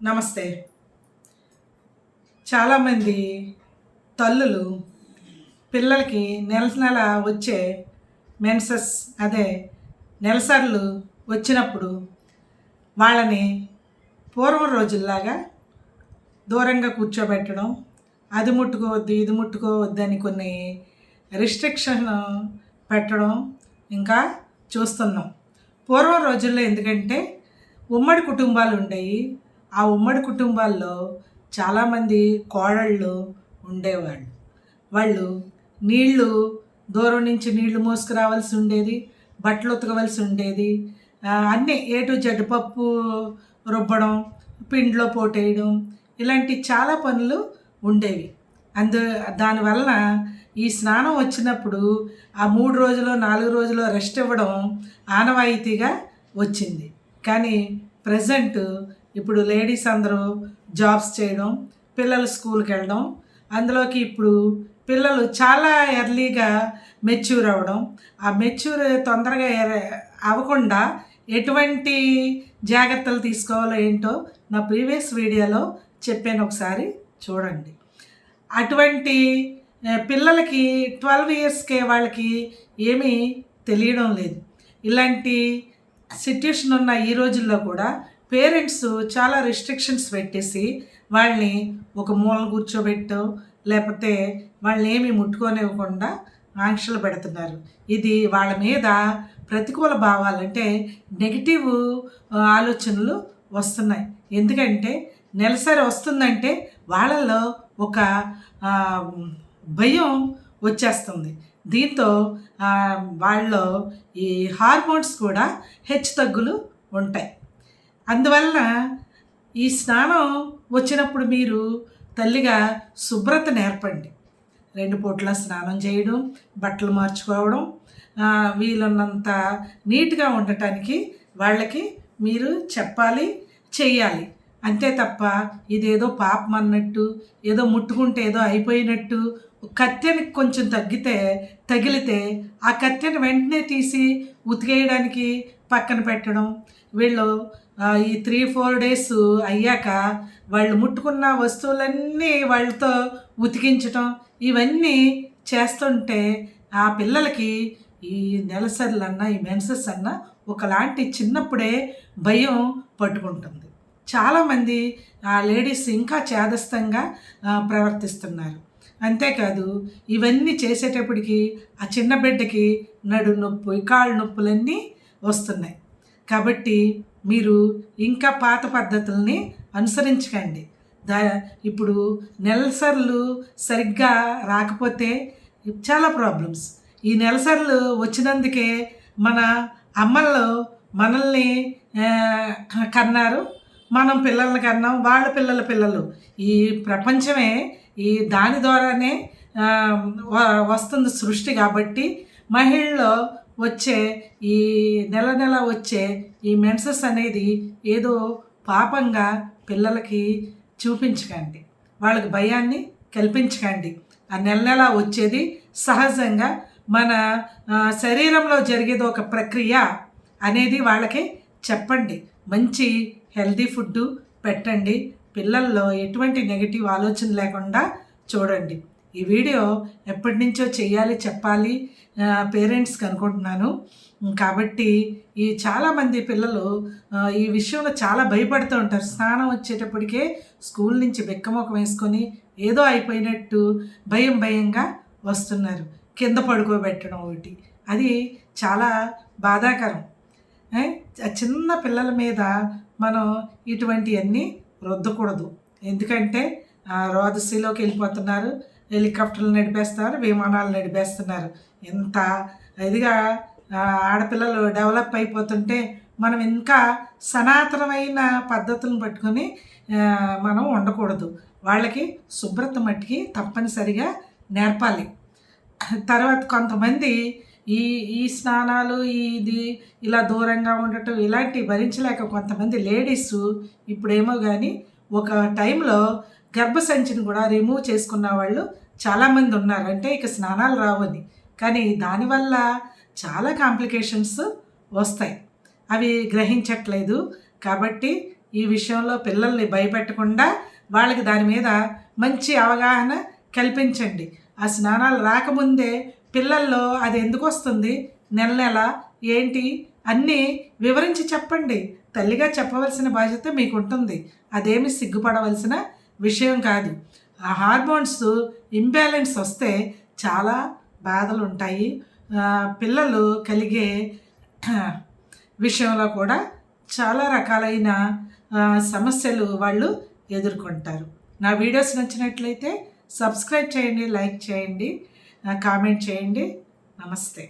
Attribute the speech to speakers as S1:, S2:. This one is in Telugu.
S1: నమస్తే. చాలామంది తల్లులు పిల్లలకి నెల నెల వచ్చే మెన్సెస్ అదే నెలసర్లు వచ్చినప్పుడు వాళ్ళని పూర్వం రోజుల్లాగా దూరంగా కూర్చోబెట్టడం అది ముట్టుకోవద్దు ఇది ముట్టుకోవద్దు అని కొన్ని రిస్ట్రిక్షన్ పెట్టడం ఇంకా చూస్తున్నాం. పూర్వం రోజుల్లో ఎందుకంటే ఉమ్మడి కుటుంబాలు ఉండేవి ఆ ఉమ్మడి కుటుంబాల్లో చాలామంది కోడళ్ళు ఉండేవాళ్ళు. వాళ్ళు నీళ్ళు దూరం నుంచి నీళ్ళు మోసుకురావాల్సి ఉండేది బట్టలు ఉతకవలసి ఉండేది అన్నీ ఏ టు జెడ్ పప్పు రుబ్బడం పిండిలో పోటేయడం ఇలాంటి చాలా పనులు ఉండేవి. అందు దానివలన ఈ స్నానం వచ్చినప్పుడు ఆ మూడు రోజులు నాలుగు రోజులు రెస్ట్ ఇవ్వడం ఆనవాయితీగా వచ్చింది. కానీ ప్రజెంట్ ఇప్పుడు లేడీస్ అందరూ జాబ్స్ చేయడం పిల్లలు స్కూల్కి వెళ్ళడం అందులోకి ఇప్పుడు పిల్లలు చాలా ఎర్లీగా మెచ్యూర్ అవ్వడం. ఆ మెచ్యూర్ తొందరగా అవ్వకుండా ఎటువంటి జాగ్రత్తలు తీసుకోవాలో ఏంటో నా ప్రీవియస్ వీడియోలో చెప్పాను ఒకసారి చూడండి. అటువంటి పిల్లలకి ట్వెల్వ్ ఇయర్స్కే వాళ్ళకి ఏమీ తెలియడం లేదు. ఇలాంటి సిట్యుయేషన్ ఉన్న ఈ రోజుల్లో కూడా పేరెంట్స్ చాలా రిస్ట్రిక్షన్స్ పెట్టేసి వాళ్ళని ఒక మూల కూర్చోబెట్టో లేకపోతే వాళ్ళని ఏమీ ముట్టుకోనివ్వకుండా ఆంక్షలు పెడుతున్నారు. ఇది వాళ్ళ మీద ప్రతికూల భావాలు అంటే నెగిటివ్ ఆలోచనలు వస్తున్నాయి. ఎందుకంటే నెలసరి వస్తుందంటే వాళ్ళల్లో ఒక భయం వచ్చేస్తుంది. దీంతో ఆ, వాళ్ళలో ఈ హార్మోన్స్ కూడా హెచ్చు తగ్గులు ఉంటాయి. అందువలన ఈ స్నానం వచ్చినప్పుడు మీరు తల్లిగా శుభ్రత నేర్పండి రెండు పూట్ల స్నానం చేయడం బట్టలు మార్చుకోవడం వీలున్నంత నీట్గా ఉండటానికి వాళ్ళకి మీరు చెప్పాలి చెయ్యాలి. అంతే తప్ప ఇదేదో పాపం అన్నట్టు ఏదో ముట్టుకుంటే ఏదో అయిపోయినట్టు కత్తెని కొంచెం తగ్గితే తగిలితే ఆ కత్తెని వెంటనే తీసి ఉతికేయడానికి పక్కన పెట్టడం వీళ్ళు ఈ త్రీ ఫోర్ డేస్ అయ్యాక వాళ్ళు ముట్టుకున్న వస్తువులన్నీ వాళ్ళతో ఉతికించటం ఇవన్నీ చేస్తుంటే ఆ పిల్లలకి ఈ నెలసర్లన్నా ఈ మెన్సెస్ అన్నా ఒకలాంటి చిన్నప్పుడే భయం పట్టుకుంటుంది. చాలామంది ఆ లేడీస్ ఇంకా చేదస్తంగా ప్రవర్తిస్తున్నారు. అంతేకాదు ఇవన్నీ చేసేటప్పటికి ఆ చిన్న బిడ్డకి నడు నొప్పి కాళ్ళు నొప్పులన్నీ వస్తున్నాయి. కాబట్టి మీరు ఇంకా పాత పద్ధతుల్ని అనుసరించకండి. దా ఇప్పుడు నెలసర్లు సరిగ్గా రాకపోతే చాలా ప్రాబ్లమ్స్. ఈ నెలసర్లు వచ్చినందుకే మన అమ్మల్లో మనల్ని కన్నారు. మనం పిల్లల్ని కన్నాం వాళ్ళ పిల్లల పిల్లలు. ఈ ప్రపంచమే ఈ దాని ద్వారానే వస్తుంది సృష్టి కాబట్టి మహిళలో వచ్చే ఈ నెల నెల వచ్చే ఈ మెన్సెస్ అనేది ఏదో పాపంగా పిల్లలకి చూపించకండి. వాళ్ళకి భయాన్ని కల్పించకండి. ఆ నెల నెల వచ్చేది సహజంగా మన శరీరంలో జరిగేది ఒక ప్రక్రియ అనేది వాళ్ళకి చెప్పండి. మంచి హెల్తీ ఫుడ్ పెట్టండి. పిల్లల్లో ఎటువంటి నెగిటివ్ ఆలోచన లేకుండా చూడండి. ఈ వీడియో ఎప్పటి నుంచో చేయాలి చెప్పాలి పేరెంట్స్కి అనుకుంటున్నాను. కాబట్టి ఈ చాలామంది పిల్లలు ఈ విషయంలో చాలా భయపడుతూ ఉంటారు. స్నానం వచ్చేటప్పటికే స్కూల్ నుంచి బెక్కమొక వేసుకొని ఏదో అయిపోయినట్టు భయం భయంగా వస్తున్నారు. కింద పడుకోబెట్టడం ఒకటి. అది చాలా బాధాకరం. చిన్న పిల్లల మీద మనం ఇటువంటివన్నీ రుద్దకూడదు. ఎందుకంటే ఆ, వెళ్ళిపోతున్నారు. హెలికాప్టర్లు నడిపేస్తున్నారు విమానాలు నడిపేస్తున్నారు. ఎంత ఇదిగా ఆడపిల్లలు డెవలప్ అయిపోతుంటే మనం ఇంకా సనాతనమైన పద్ధతులను పట్టుకొని మనం ఉండకూడదు. వాళ్ళకి శుభ్రత మట్టికి తప్పనిసరిగా నేర్పాలి. తర్వాత కొంతమంది ఈ ఈ స్నానాలు ఇది ఇలా దూరంగా ఉండటం ఇలాంటివి భరించలేక కొంతమంది లేడీస్ ఇప్పుడేమో కానీ ఒక టైంలో గర్భసంచిని కూడా రిమూవ్ చేసుకున్న వాళ్ళు చాలామంది ఉన్నారు. అంటే ఇక స్నానాలు రావని కానీ దానివల్ల చాలా కాంప్లికేషన్స్ వస్తాయి. అవి గ్రహించట్లేదు. కాబట్టి ఈ విషయంలో పిల్లల్ని భయపెట్టకుండా వాళ్ళకి దాని మీద మంచి అవగాహన కల్పించండి. ఆ స్నానాలు రాకముందే పిల్లల్లో అది ఎందుకు వస్తుంది? నెల నెల ఏంటి? అన్నీ వివరించి చెప్పండి. తల్లిగా చెప్పవలసిన బాధ్యత మీకు ఉంటుంది అదేమి సిగ్గుపడవలసిన విషయం కాదు. ఆ హార్మోన్స్ ఇంబ్యాలెన్స్ వస్తే చాలా బాధలు ఉంటాయి పిల్లలు కలిగే విషయంలో కూడా చాలా రకాలైన సమస్యలు వాళ్ళు ఎదుర్కొంటారు. నా వీడియోస్ నచ్చినట్లయితే సబ్స్క్రైబ్ చేయండి లైక్ చేయండి కామెంట్ చేయండి. నమస్తే.